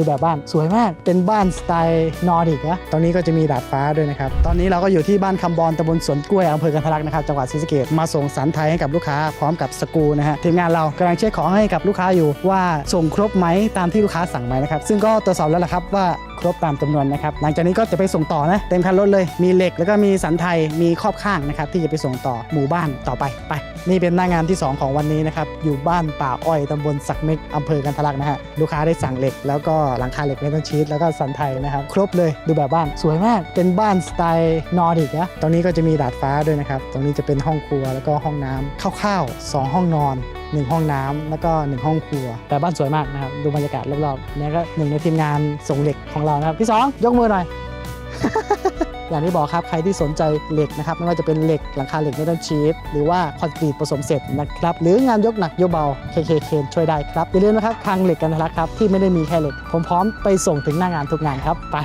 ูแบบบ้านสวยมากเป็นบ้านสไตล์นอร์ดิกนะตรงนี้ก็จะมีดาดฟ้าด้วยนะครับ ตอนนี้เราก็อยู่ที่บ้านคำบอลตำบลสวนกล้วยอำเภอกันทลักนะครับจังหวัดศรีสะเกษมาส่งสันไทยให้กับลูกค้าพร้อมกับสกูนะฮะทีมงานเรากำลังเช็คของให้กับลูกค้าอยู่ว่าส่งครบไหมตามที่ลูกค้าสั่งไหมนะครับซึ่งก็ตรวจสอบแล้วล่ะครับว่าครบตามจำนวนนะครับหลังจากนี้ก็จะไปส่งต่อนะเต็มคันรถเลยมีเหล็กแล้วก็มีสันไทยมีครอบข้างนะครับที่จะไปส่งต่อหมู่บ้านต่อไปไป นี่เป็นหน้างานที่ 2 ของวันนี้นะครับอยู่บ้านป่าอ้อยตำบลสักเม็กอำเภอกันทลักนะฮะลูกค้าได้สั่งเหล็กแล้วก็หลังคาเหล็กเมทัลชีตแล้วก็สันไทยนะครับ ครบเลยดูแบบบ้านสวยมากเป็นบ้านสไตล์นอร์ดิกนะตรงนี้ก็จะมีดาดฟ้าด้วยนะครับ ตรงนี้จะเป็นห้องครัวแล้วก็ห้องน้ำคร่าวๆสองห้องนอนหนึ่งห้องน้ำแล้วก็หนึ่งห้องครัว แต่บ้านสวยมากนะครับ ดูบรรยากาศรอบๆเนี่ยก็หนึ่งในทีมงานส่งเหล็กของเรานะครับพี่สองยกมือหน่อย อย่างที่บอกครับใครที่สนใจเหล็กนะครับไม่ว่าจะเป็นเหล็กหลังคาเหล็กไมทัลชีฟหรือว่าคอนกรีตผสมเสร็จนะครับหรืองานยกหนักยกเบา KK เคนช่วยได้ครับอย่าลืมนะครับคลังเหล็กกันนะครับที่ไม่ได้มีแค่เหล็ก ผมพร้อมไปส่งถึงหน้างานทุกงานครับไป